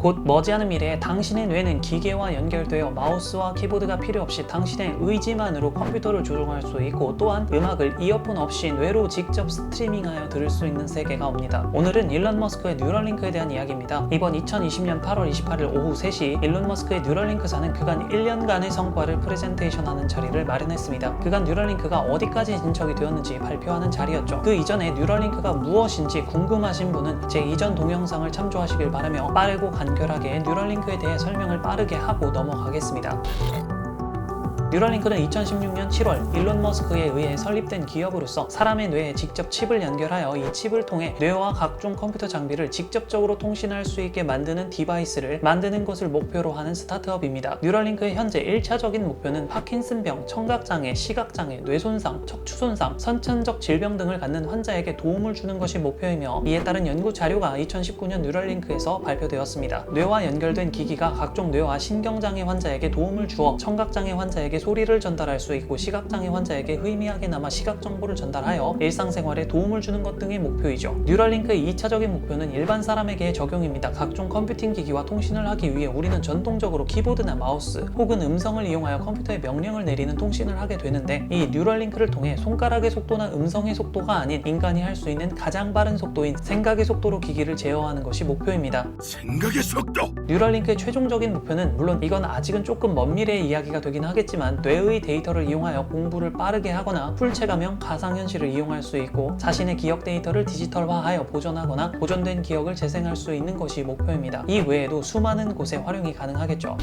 곧 머지않은 미래에 당신의 뇌는 기계와 연결되어 마우스와 키보드가 필요 없이 당신의 의지만으로 컴퓨터를 조종할 수 있고 또한 음악을 이어폰 없이 뇌로 직접 스트리밍하여 들을 수 있는 세계가 옵니다. 오늘은 일론 머스크의 뉴럴링크에 대한 이야기입니다. 이번 2020년 8월 28일 오후 3시 일론 머스크의 뉴럴링크사는 그간 1년간의 성과를 프레젠테이션하는 자리를 마련했습니다. 그간 뉴럴링크가 어디까지 진척이 되었는지 발표하는 자리였죠. 그 이전에 뉴럴링크가 무엇인지 궁금하신 분은 제 이전 동영상을 참조하시길 바라며 빠르고 간 결하게 뉴럴링크에 대해 설명을 빠르게 하고 넘어가겠습니다. 뉴럴링크는 2016년 7월 일론 머스크에 의해 설립된 기업으로서 사람의 뇌에 직접 칩을 연결하여 이 칩을 통해 뇌와 각종 컴퓨터 장비를 직접적으로 통신할 수 있게 만드는 디바이스를 만드는 것을 목표로 하는 스타트업입니다. 뉴럴링크의 현재 1차적인 목표는 파킨슨병, 청각장애, 시각장애, 뇌손상, 척추손상, 선천적 질병 등을 갖는 환자에게 도움을 주는 것이 목표이며 이에 따른 연구 자료가 2019년 뉴럴링크에서 발표되었습니다. 뇌와 연결된 기기가 각종 뇌와 신경장애 환자에게 도움을 주어 청각장애 환자에게 소리를 전달할 수 있고 시각장애 환자에게 의미하게나마 시각 정보를 전달하여 일상생활에 도움을 주는 것 등의 목표이죠. 뉴럴링크의 2차적인 목표는 일반 사람에게 적용입니다. 각종 컴퓨팅 기기와 통신을 하기 위해 우리는 전통적으로 키보드나 마우스 혹은 음성을 이용하여 컴퓨터에 명령을 내리는 통신을 하게 되는데 이 뉴럴링크를 통해 손가락의 속도나 음성의 속도가 아닌 인간이 할 수 있는 가장 빠른 속도인 생각의 속도로 기기를 제어하는 것이 목표입니다. 생각의 속도 뉴럴링크의 최종적인 목표는 물론 이건 아직은 조금 먼 미래의 이야기가 되긴 하겠지만 뇌의 데이터를 이용하여 공부를 빠르게 하거나 풀체감형 가상현실을 이용할 수 있고 자신의 기억 데이터를 디지털화하여 보존하거나 보존된 기억을 재생할 수 있는 것이 목표입니다. 이 외에도 수많은 곳에 활용이 가능하겠죠.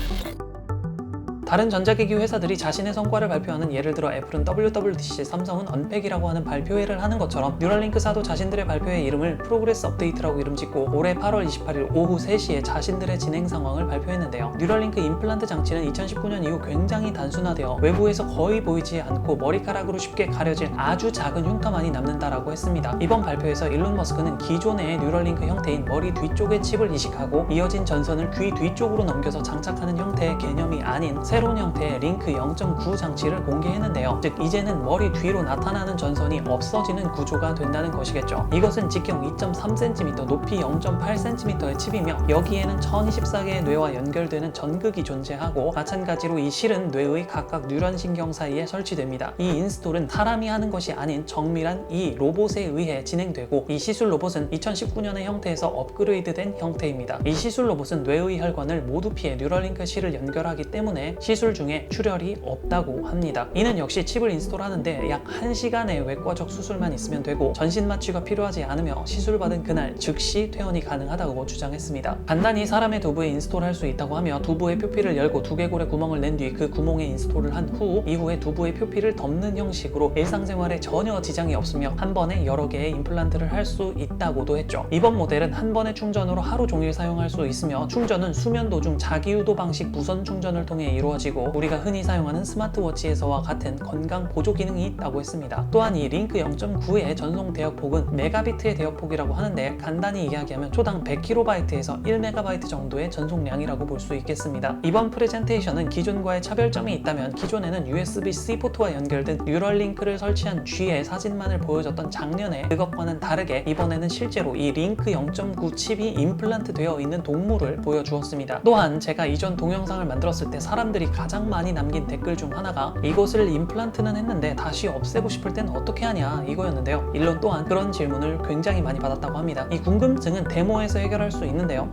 다른 전자기기 회사들이 자신의 성과를 발표하는 예를 들어 애플은 WWDC, 삼성은 언팩이라고 하는 발표회를 하는 것처럼 뉴럴링크사도 자신들의 발표회 이름을 프로그레스 업데이트라고 이름 짓고 올해 8월 28일 오후 3시에 자신들의 진행 상황을 발표했는데요. 뉴럴링크 임플란트 장치는 2019년 이후 굉장히 단순화되어 외부에서 거의 보이지 않고 머리카락으로 쉽게 가려질 아주 작은 흉터만이 남는다라고 했습니다. 이번 발표에서 일론 머스크는 기존의 뉴럴링크 형태인 머리 뒤쪽의 칩을 이식하고 이어진 전선을 귀 뒤쪽으로 넘겨서 장착하는 형태의 개념이 아닌 새 로운 형태의 링크 0.9 장치를 공개했는데요. 즉 이제는 머리 뒤로 나타나는 전선이 없어지는 구조가 된다는 것이겠죠. 이것은 직경 2.3cm, 높이 0.8cm의 칩이며 여기에는 1024개의 뇌와 연결되는 전극이 존재하고 마찬가지로 이 실은 뇌의 각각 뉴런 신경 사이에 설치됩니다. 이 인스톨은 사람이 하는 것이 아닌 정밀한 이 로봇에 의해 진행되고 이 시술 로봇은 2019년의 형태에서 업그레이드된 형태입니다. 이 시술 로봇은 뇌의 혈관을 모두 피해 뉴럴링크 실을 연결하기 때문에 시술 중에 출혈이 없다고 합니다. 이는 역시 칩을 인스톨하는데 약 1시간의 외과적 수술만 있으면 되고 전신 마취가 필요하지 않으며 시술받은 그날 즉시 퇴원이 가능하다고 주장했습니다. 간단히 사람의 두부에 인스톨할 수 있다고 하며 두부의 표피를 열고 두개골의 구멍을 낸 뒤 그 구멍에 인스톨을 한 후 이후에 두부의 표피를 덮는 형식으로 일상생활에 전혀 지장이 없으며 한 번에 여러 개의 임플란트를 할 수 있다고도 했죠. 이번 모델은 한 번의 충전으로 하루 종일 사용할 수 있으며 충전은 수면 도중 자기 유도 방식 무선 충전을 통해 이루 어지고 우리가 흔히 사용하는 스마트워치에서와 같은 건강 보조 기능이 있다고 했습니다. 또한 이 링크 0.9의 전송 대역폭은 메가비트의 대역폭이라고 하는데 간단히 이야기하면 초당 100kb에서 1MB 정도의 전송량이라고 볼 수 있겠습니다. 이번 프레젠테이션은 기존과의 차별점이 있다면 기존에는 USB-C 포트와 연결된 뉴럴링크를 설치한 G의 사진만을 보여줬던 작년에 그것과는 다르게 이번에는 실제로 이 링크 0.9 칩이 임플란트 되어 있는 동물을 보여주었습니다. 또한 제가 이전 동영상을 만들었을 때 사람들이 가장 많이 남긴 댓글 중 하나가 이것을 임플란트는 했는데 다시 없애고 싶을 땐 어떻게 하냐 이거였는데요. 일론 또한 그런 질문을 굉장히 많이 받았다고 합니다. 이 궁금증은 데모에서 해결할 수 있는데요.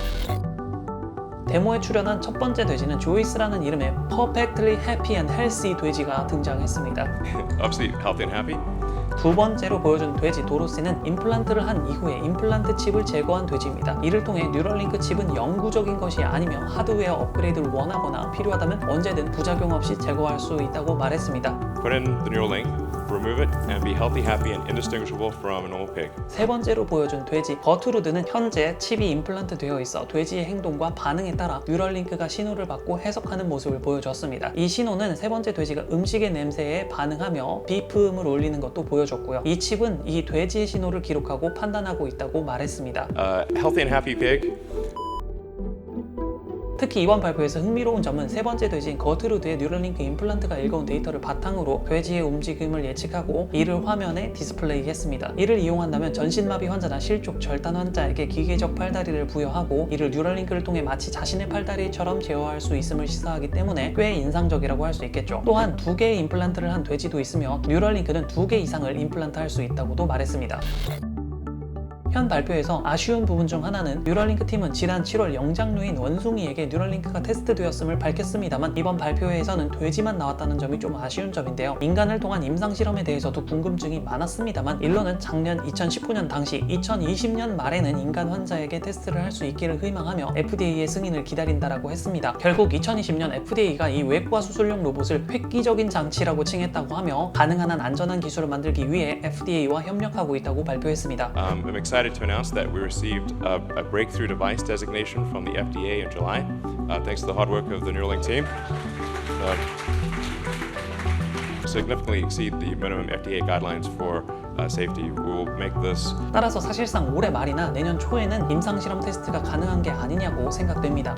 데모에 출연한 첫 번째 돼지는 조이스라는 이름의 Perfectly Happy and Healthy 돼지가 등장했습니다. Obviously, healthy and happy. 두 번째로 보여준 돼지 도로시는 임플란트를 한 이후에 임플란트 칩을 제거한 돼지입니다. 이를 통해 뉴럴링크 칩은 영구적인 것이 아니며 하드웨어 업그레이드를 원하거나 필요하다면 언제든 부작용 없이 제거할 수 있다고 말했습니다. Neural link, remove it, and be healthy, happy, and indistinguishable from a normal pig. 세 번째로 보여준 돼지 버투루드는 현재 칩이 임플란트 되어 있어 돼지의 행동과 반응에 따라 뉴럴링크가 신호를 받고 해석하는 모습을 보여줬습니다. 이 신호는 세 번째 돼지가 음식의 냄새에 반응하며 비프음을 올리는 것도 보여줬고요. 이 칩은 이 돼지의 신호를 기록하고 판단하고 있다고 말했습니다. Uh, healthy and happy pig. 특히 이번 발표에서 흥미로운 점은 세 번째 돼지인 거트루드의 뉴럴링크 임플란트가 읽어온 데이터를 바탕으로 돼지의 움직임을 예측하고 이를 화면에 디스플레이했습니다. 이를 이용한다면 전신마비 환자나 실족 절단 환자에게 기계적 팔다리를 부여하고 이를 뉴럴링크를 통해 마치 자신의 팔다리처럼 제어할 수 있음을 시사하기 때문에 꽤 인상적이라고 할 수 있겠죠. 또한 두 개의 임플란트를 한 돼지도 있으며 뉴럴링크는 두 개 이상을 임플란트 할 수 있다고도 말했습니다. 현 발표에서 아쉬운 부분 중 하나는 뉴럴링크 팀은 지난 7월 영장류인 원숭이에게 뉴럴링크가 테스트되었음을 밝혔습니다만 이번 발표회에서는 돼지만 나왔다는 점이 좀 아쉬운 점인데요. 인간을 통한 임상 실험에 대해서도 궁금증이 많았습니다만 일론은 작년 2019년 당시 2020년 말에는 인간 환자에게 테스트를 할 수 있기를 희망하며 FDA의 승인을 기다린다라고 했습니다. 결국 2020년 FDA가 이 외과 수술용 로봇을 획기적인 장치라고 칭했다고 하며 가능한 한 안전한 기술을 만들기 위해 FDA와 협력하고 있다고 발표했습니다. Um, excited to announce that we received a, a breakthrough device designation from the FDA in July, uh, thanks to the hard work of the Neuralink team. Uh, significantly exceed the minimum FDA guidelines for uh, safety. We will make this 따라서 사실상 올해 말이나 내년 초에는 임상 실험 테스트가 가능한 게 아니냐고 생각됩니다.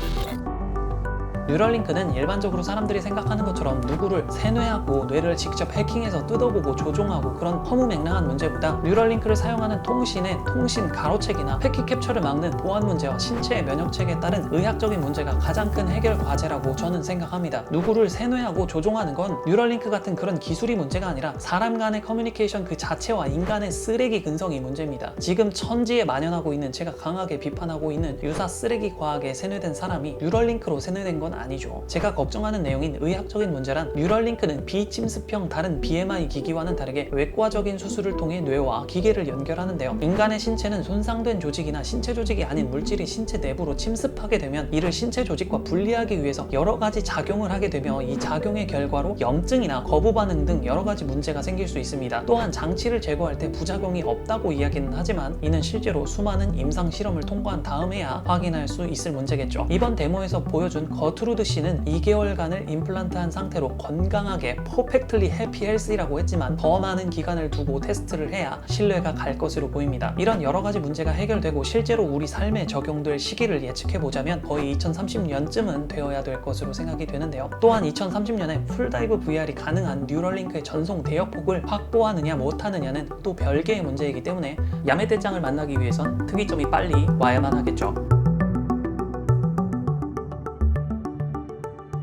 뉴럴링크는 일반적으로 사람들이 생각하는 것처럼 누구를 세뇌하고 뇌를 직접 해킹해서 뜯어보고 조종하고 그런 허무맹랑한 문제보다 뉴럴링크를 사용하는 통신의 통신 가로채기나 패킷 캡처를 막는 보안 문제와 신체의 면역 체계에 따른 의학적인 문제가 가장 큰 해결 과제라고 저는 생각합니다. 누구를 세뇌하고 조종하는 건 뉴럴링크 같은 그런 기술이 문제가 아니라 사람 간의 커뮤니케이션 그 자체와 인간의 쓰레기 근성이 문제입니다. 지금 천지에 만연하고 있는 제가 강하게 비판하고 있는 유사 쓰레기 과학에 세뇌된 사람이 뉴럴링크로 세뇌된 건 아니죠. 제가 걱정하는 내용인 의학적인 문제란 뉴럴링크는 비침습형 다른 BMI 기기와는 다르게 외과적인 수술을 통해 뇌와 기계를 연결하는데요. 인간의 신체는 손상된 조직이나 신체 조직이 아닌 물질이 신체 내부로 침습하게 되면 이를 신체 조직과 분리하기 위해서 여러 가지 작용을 하게 되며 이 작용의 결과로 염증이나 거부 반응 등 여러 가지 문제가 생길 수 있습니다. 또한 장치를 제거할 때 부작용이 없다고 이야기는 하지만 이는 실제로 수많은 임상 실험을 통과한 다음에야 확인할 수 있을 문제겠죠. 이번 데모에서 보여준 거 트루드 씨는 2개월간을 임플란트한 상태로 건강하게 퍼펙틀리 해피 헬스라고 했지만 더 많은 기간을 두고 테스트를 해야 신뢰가 갈 것으로 보입니다. 이런 여러 가지 문제가 해결되고 실제로 우리 삶에 적용될 시기를 예측해 보자면 거의 2030년쯤은 되어야 될 것으로 생각이 되는데요. 또한 2030년에 풀다이브 VR이 가능한 뉴럴링크의 전송 대역폭을 확보하느냐 못하느냐는 또 별개의 문제이기 때문에 야매대장을 만나기 위해선 특이점이 빨리 와야만 하겠죠.